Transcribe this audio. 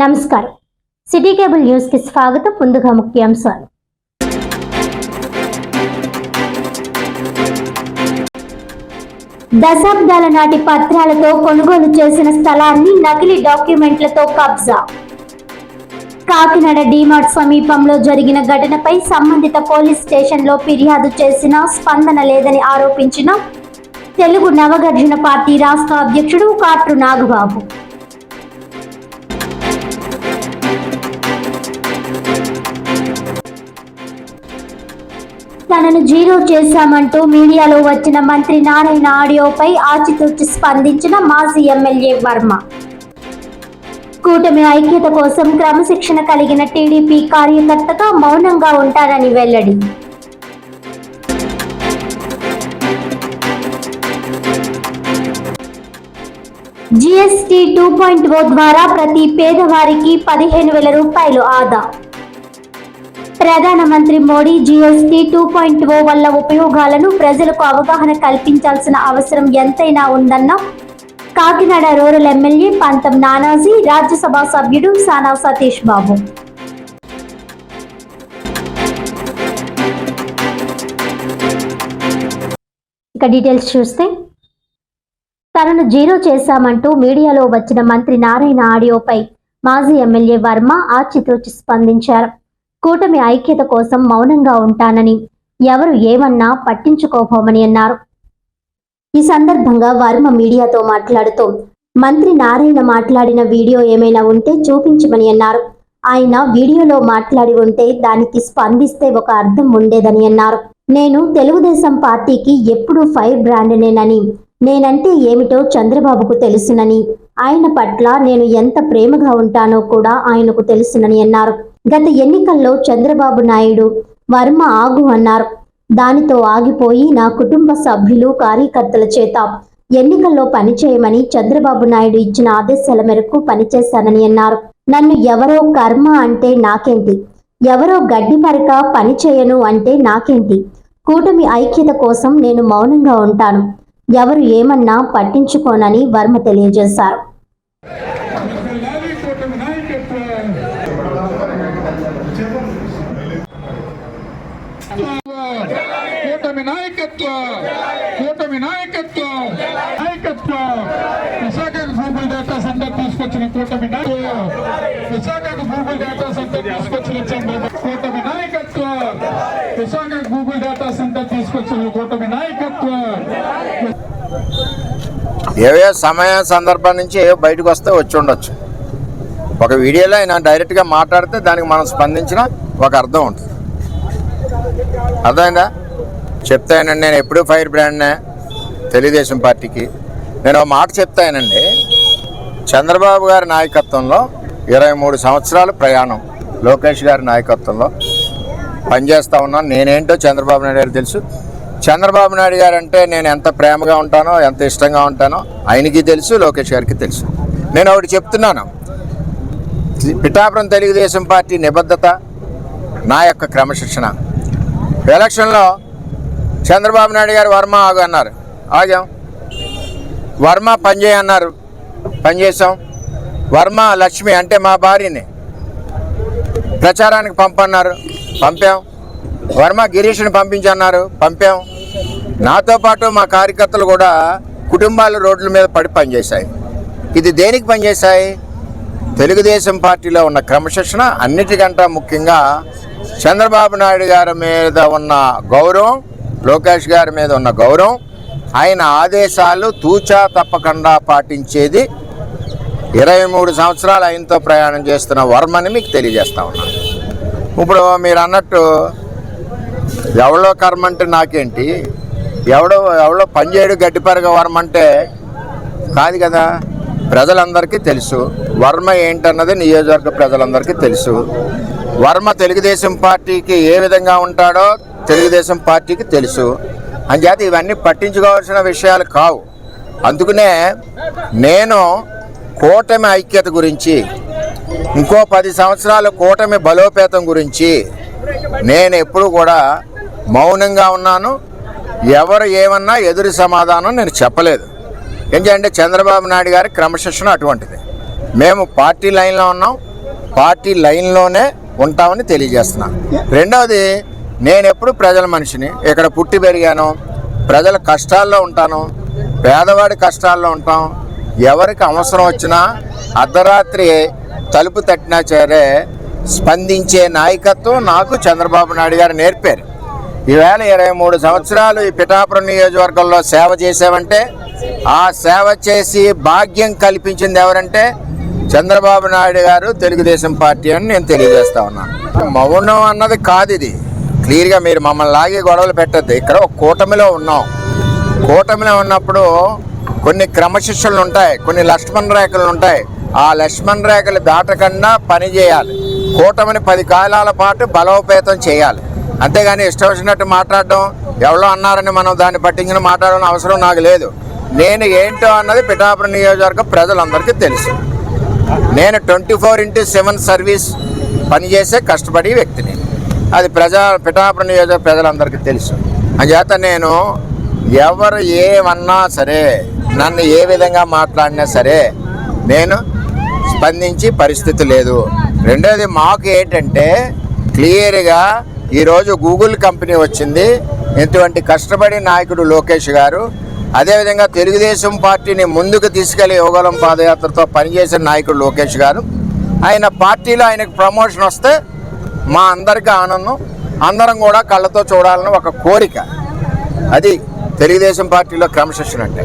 నమస్కారం. City cable న్యూస్కి స్వాగతం ముందుగా ముఖ్యాంశాలు. దశాబ్దాల నాటి పత్రాలతో కొనుగోలు చేసిన స్థలాన్ని నకిలీ డాక్యుమెంట్లతో కబ్జా. కాకినాడ డీమార్ట్ సమీపంలో జరిగిన ఘటనపై సంబంధిత పోలీస్ స్టేషన్లో ఫిర్యాదు చేసినా స్పందన లేదని ఆరోపించిన తెలుగు నవగర్జన పార్టీ రాష్ట్ర అధ్యక్షుడు కాట్రు నాగబాబు. తనను జీరో చేశామంటూ మీడియాలో వచ్చిన మంత్రి నారాయణ ఆడియోపై ఆచితూచి స్పందించిన మాజీ ఎమ్మెల్యే వర్మ. కూటమి ఐక్యత కోసం క్రమశిక్షణ కలిగిన టీడీపీ కార్యకర్తగా మౌనంగా ఉంటారని వెల్లడి. జిఎస్టి టూ పాయింట్ ఓ ద్వారా ప్రతి పేదవారికి పదిహేను వేల రూపాయలు ఆదా. ప్రధానమంత్రి Modi GST two point O వల్ల ఉపయోగాలను ప్రజలకు అవగాహన కల్పించాల్సిన అవసరం ఎంతైనా ఉందన్న కాకినాడ రూరల్ ఎమ్మెల్యే పంతం నానాజీ రాజ్యసభ సభ్యుడు సానా సతీష్ బాబు. ఇక డీటెయిల్స్ చూస్తే తనను జీరో చేశామంటూ మీడియాలో వచ్చిన మంత్రి నారాయణ ఆడియోపై మాజీ ఎమ్మెల్యే వర్మ ఆచితూచి స్పందించారు. కూటమి ఐక్యత కోసం మౌనంగా ఉంటానని ఎవరు ఏమన్నా పట్టించుకోబోమని అన్నారు. ఈ సందర్భంగా వర్మ మీడియాతో మాట్లాడుతూ మంత్రి నారాయణ మాట్లాడిన వీడియో ఏమైనా ఉంటే చూపించమని అన్నారు. ఆయన వీడియోలో మాట్లాడి ఉంటే దానికి స్పందిస్తే ఒక అర్థం ఉండేదని అన్నారు. నేను తెలుగుదేశం పార్టీకి ఎప్పుడూ ఫైర్ బ్రాండ్నేనని నేనంటే ఏమిటో చంద్రబాబుకు తెలుసునని ఆయన పట్ల నేను ఎంత ప్రేమగా ఉంటానో కూడా ఆయనకు తెలుసునని అన్నారు. గత ఎన్నికల్లో చంద్రబాబు నాయుడు వర్మ ఆగు అన్నారు. దానితో ఆగిపోయి నా కుటుంబ సభ్యులు కార్యకర్తల చేత ఎన్నికల్లో పనిచేయమని చంద్రబాబు నాయుడు ఇచ్చిన ఆదేశాల మేరకు పనిచేశానని అన్నారు. నన్ను ఎవరో కర్మ అంటే నాకేంటి? ఎవరో గడ్డి పరక పని చేయను అంటే నాకేంటి? కూటమి ఐక్యత కోసం నేను మౌనంగా ఉంటాను. ఎవరు ఏమన్నా పట్టించుకోనని వర్మ తెలియజేశారు. కూటమి నాయకత్వం కూటమి నాయకత్వం నాయకత్వం. విశాఖకు గూగుల్ డేటా సెంటర్ తీసుకొచ్చిన కూటమి విశాఖకు గూగుల్ డేటా సెంటర్ తీసుకొచ్చిన చంద్రబాబు. కూటమి నాయకత్వం. విశాఖకు గూగుల్ డేటా సెంటర్ తీసుకొచ్చిన కూటమి నాయకత్వం. ఏవే సమయం సందర్భం నుంచి ఏవో బయటకు వస్తే వచ్చి ఉండొచ్చు. ఒక వీడియోలో ఆయన డైరెక్ట్గా మాట్లాడితే దానికి మనం స్పందించిన ఒక అర్థం ఉంటుంది. అర్థమైందా? చెప్తానండి నేను ఎప్పుడూ ఫైర్ బ్రాండ్నే తెలుగుదేశం పార్టీకి. నేను ఒక మాట చెప్తానండి చంద్రబాబు గారి నాయకత్వంలో ఇరవై మూడు సంవత్సరాలు ప్రయాణం. లోకేష్ గారి నాయకత్వంలో పనిచేస్తూ ఉన్నాను. నేనేంటో చంద్రబాబు నాయుడు గారు తెలుసు. చంద్రబాబు నాయుడు గారు అంటే నేను ఎంత ప్రేమగా ఉంటానో ఎంత ఇష్టంగా ఉంటానో ఆయనకి తెలుసు లోకేష్ గారికి తెలుసు. నేను ఒకటి చెప్తున్నాను. పిఠాపురం తెలుగుదేశం పార్టీ నిబద్ధత నా యొక్క క్రమశిక్షణ. ఎలక్షన్లో చంద్రబాబు నాయుడు గారు వర్మ ఆగు అన్నారు. ఆగాం. వర్మ పనిచేయ అన్నారు. పనిచేసాం వర్మ లక్ష్మి అంటే మా భార్యని. ప్రచారానికి పంపన్నారు. పంపాం. వర్మ గిరీష్ని పంపించన్నారు. పంపాం. నాతో పాటు మా కార్యకర్తలు కూడా కుటుంబాలు రోడ్ల మీద పడి పనిచేశాయి ఇది దేనికి పనిచేశాయి తెలుగుదేశం పార్టీలో ఉన్న క్రమశిక్షణ అన్నిటికంటే ముఖ్యంగా చంద్రబాబు నాయుడు గారి మీద ఉన్న గౌరవం లోకేష్ గారి మీద ఉన్న గౌరవం ఆయన ఆదేశాలు తూచా తప్పకుండా పాటించేది ఇరవై మూడు సంవత్సరాలు ఆయనతో ప్రయాణం చేస్తున్న వర్మని మీకు తెలియజేస్తా ఉన్నాను ఇప్పుడు మీరు అన్నట్టు ఎవడో కర్మ అంటే నాకేంటి? ఎవడో ఎవడో పనిచేయడు గడ్డిపరగ వర్మ అంటే కాదు కదా? ప్రజలందరికీ తెలుసు. వర్మ ఏంటన్నది నియోజకవర్గ ప్రజలందరికీ తెలుసు. వర్మ తెలుగుదేశం పార్టీకి ఏ విధంగా ఉంటాడో తెలుగుదేశం పార్టీకి తెలుసు. అంచేత ఇవన్నీ పట్టించుకోవాల్సిన విషయాలు కావు. అందుకనే నేను కూటమి ఐక్యత గురించి ఇంకో పది సంవత్సరాలు కూటమి బలోపేతం గురించి నేను ఎప్పుడు కూడా మౌనంగా ఉన్నాను. ఎవరు ఏమన్నా ఎదురు సమాధానం నేను చెప్పలేదు. ఎందుకంటే చంద్రబాబు నాయుడు గారి క్రమశిక్షణ అటువంటిది. మేము పార్టీ లైన్లో ఉన్నాం. పార్టీ లైన్లోనే ఉంటామని తెలియజేస్తున్నా. రెండవది నేను ఎప్పుడు ప్రజల మనిషిని ఇక్కడ పుట్టి పెరిగాను ప్రజల కష్టాల్లో ఉంటాను పేదవాడి కష్టాల్లో ఉంటాం ఎవరికి అవసరం వచ్చినా అర్ధరాత్రి తలుపు తట్టినా సరే స్పందించే నాయకత్వం నాకు చంద్రబాబు నాయుడు గారు నేర్పారు. ఈవేళ ఇరవై మూడు సంవత్సరాలు ఈ పిఠాపురం నియోజకవర్గంలో సేవ చేసామంటే ఆ సేవ చేసి భాగ్యం కల్పించింది ఎవరంటే చంద్రబాబు నాయుడు గారు తెలుగుదేశం పార్టీ అని నేను తెలియజేస్తా ఉన్నాను. మౌనం అన్నది కాదు ఇది. క్లియర్గా మీరు మమ్మల్ని లాగి గొడవలు పెట్టద్దు. ఇక్కడ ఒక కూటమిలో ఉన్నాం. కూటమిలో ఉన్నప్పుడు కొన్ని క్రమశిక్షణలు ఉంటాయి. కొన్ని లక్ష్మణ రేఖలు ఉంటాయి. ఆ లక్ష్మణ రేఖలు దాటకుండా పని చేయాలి. కూటమిని పది కాలాల పాటు బలోపేతం చేయాలి. అంతేగాని ఇష్టం వచ్చినట్టు మాట్లాడడం ఎవరో అన్నారని మనం దాన్ని పట్టించిన మాట్లాడడం అవసరం నాకు లేదు. నేను ఏంటో అన్నది పిఠాపురం నియోజకవర్గ ప్రజలందరికీ తెలుసు. నేను twenty four into seven service పనిచేసే కష్టపడే వ్యక్తిని. అది ప్రజా పిఠాపురం నియోజక ప్రజలందరికీ తెలుసు. అంచేత నేను ఎవరు ఏమన్నా సరే నన్ను ఏ విధంగా మాట్లాడినా సరే నేను స్పందించి పరిస్థితి లేదు. రెండోది మాకు ఏంటంటే క్లియర్గా ఈరోజు గూగుల్ కంపెనీ వచ్చింది. ఇటువంటి కష్టపడి నాయకుడు లోకేష్ గారు అదేవిధంగా తెలుగుదేశం పార్టీని ముందుకు తీసుకెళ్ళి యోగలం పాదయాత్రతో పనిచేసిన నాయకుడు లోకేష్ గారు. ఆయన పార్టీలో ఆయనకు ప్రమోషన్ వస్తే మా అందరికీ ఆనందం. అందరం కూడా కళ్ళతో చూడాలని ఒక కోరిక. అది తెలుగుదేశం పార్టీలో క్రమశిక్షణ అంటే.